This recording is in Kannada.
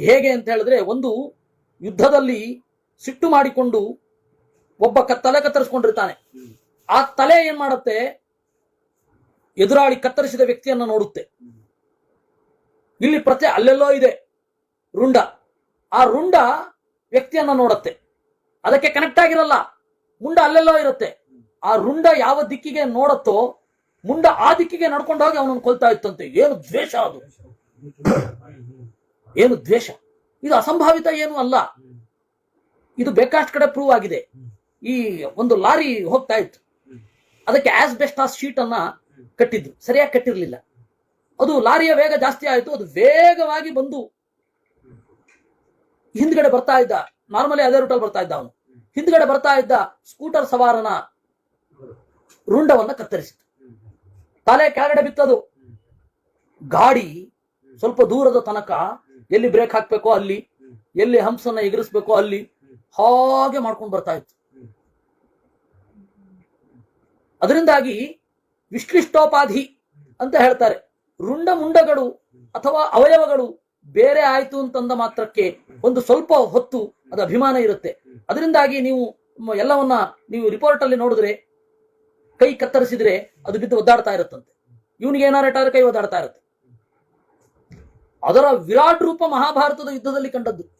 ಹೇಗೆ ಅಂತ ಹೇಳಿದ್ರೆ ಒಂದು ಯುದ್ಧದಲ್ಲಿ ಸಿಟ್ಟು ಮಾಡಿಕೊಂಡು ಒಬ್ಬ ತಲೆ ಕತ್ತರಿಸ್ಕೊಂಡಿರ್ತಾನೆ. ಆ ತಲೆ ಏನ್ ಮಾಡುತ್ತೆ? ಎದುರಾಳಿ ಕತ್ತರಿಸಿದ ವ್ಯಕ್ತಿಯನ್ನ ನೋಡುತ್ತೆ. ಇಲ್ಲಿ ಪ್ರತಿ ಅಲ್ಲೆಲ್ಲೋ ಇದೆ ರುಂಡ. ಆ ರುಂಡ ವ್ಯಕ್ತಿಯನ್ನ ನೋಡುತ್ತೆ. ಅದಕ್ಕೆ ಕನೆಕ್ಟ್ ಆಗಿರಲ್ಲ. ಮುಂಡ ಅಲ್ಲೆಲ್ಲೋ ಇರುತ್ತೆ. ಆ ರುಂಡ ಯಾವ ದಿಕ್ಕಿಗೆ ನೋಡತ್ತೋ, ಮುಂಡ ಆ ದಿಕ್ಕಿಗೆ ನಡ್ಕೊಂಡು ಹೋಗಿ ಅವನನ್ನು ಕೊಲ್ತಾ ಇತ್ತಂತೆ. ಏನು ದ್ವೇಷ ಅದು. ಏನು ದ್ವೇಷ? ಇದು ಅಸಂಭಾವಿತ ಏನು ಅಲ್ಲ. ಇದು ಬೇಕಾಷ್ಟು ಕಡೆ ಪ್ರೂವ್ ಆಗಿದೆ. ಈ ಒಂದು ಲಾರಿ ಹೋಗ್ತಾ ಇತ್ತು. ಅದಕ್ಕೆ ಆಸ್ ಬೆಸ್ಟ್ ಆ ಶೀಟ್ ಅನ್ನ ಕಟ್ಟಿದ್ರು. ಸರಿಯಾಗಿ ಕಟ್ಟಿರ್ಲಿಲ್ಲ. ಅದು ಲಾರಿಯ ವೇಗ ಜಾಸ್ತಿ ಆಯಿತು. ಅದು ವೇಗವಾಗಿ ಬಂದು ಹಿಂದ್ಗಡೆ ಬರ್ತಾ ಇದ್ದ. ನಾರ್ಮಲಿ ಅದೇ ರೂಟಲ್ಲಿ ಬರ್ತಾ ಇದ್ದ ಅವನು. ಹಿಂದ್ಗಡೆ ಬರ್ತಾ ಇದ್ದ ಸ್ಕೂಟರ್ ಸವಾರನ ರುಂಡವನ್ನ ಕತ್ತರಿಸಿತು ತಲೆ ಕೆಳಗಡೆ ಬಿತ್ತದು. ಗಾಡಿ ಸ್ವಲ್ಪ ದೂರದ ತನಕ ಎಲ್ಲಿ ಬ್ರೇಕ್ ಹಾಕ್ಬೇಕೋ ಅಲ್ಲಿ ಎಲ್ಲಿ ಹಂಸನ್ನ ಎಗರಿಸ್ಬೇಕೋ ಅಲ್ಲಿ ಹಾಗೆ ಮಾಡ್ಕೊಂಡು ಬರ್ತಾ ಇತ್ತು. ಅದರಿಂದಾಗಿ ವಿಶ್ಲಿಷ್ಟೋಪಾಧಿ ಅಂತ ಹೇಳ್ತಾರೆ. ರುಂಡ ಮುಂಡಗಳು ಅಥವಾ ಅವಯವಗಳು ಬೇರೆ ಆಯ್ತು ಅಂತಂದ ಮಾತ್ರಕ್ಕೆ ಒಂದು ಸ್ವಲ್ಪ ಹೊತ್ತು ಅದು ಅಭಿಮಾನ ಇರುತ್ತೆ. ಅದರಿಂದಾಗಿ ನೀವು ಎಲ್ಲವನ್ನ ನೀವು ರಿಪೋರ್ಟ್ ಅಲ್ಲಿ ನೋಡಿದ್ರೆ ಕೈ ಕತ್ತರಿಸಿದ್ರೆ ಅದು ಬಿದ್ದು ಒದ್ದಾಡ್ತಾ ಇರುತ್ತಂತೆ. ಇವನಿಗೆ ಏನಾರ ಇಟ್ಟಾದ್ರೆ ಕೈ ಒದ್ದಾಡ್ತಾ ಇರುತ್ತೆ. ಅದರ ವಿರಾಟ್ ರೂಪ ಮಹಾಭಾರತದ ಯುದ್ಧದಲ್ಲಿ ಕಂಡದ್ದು.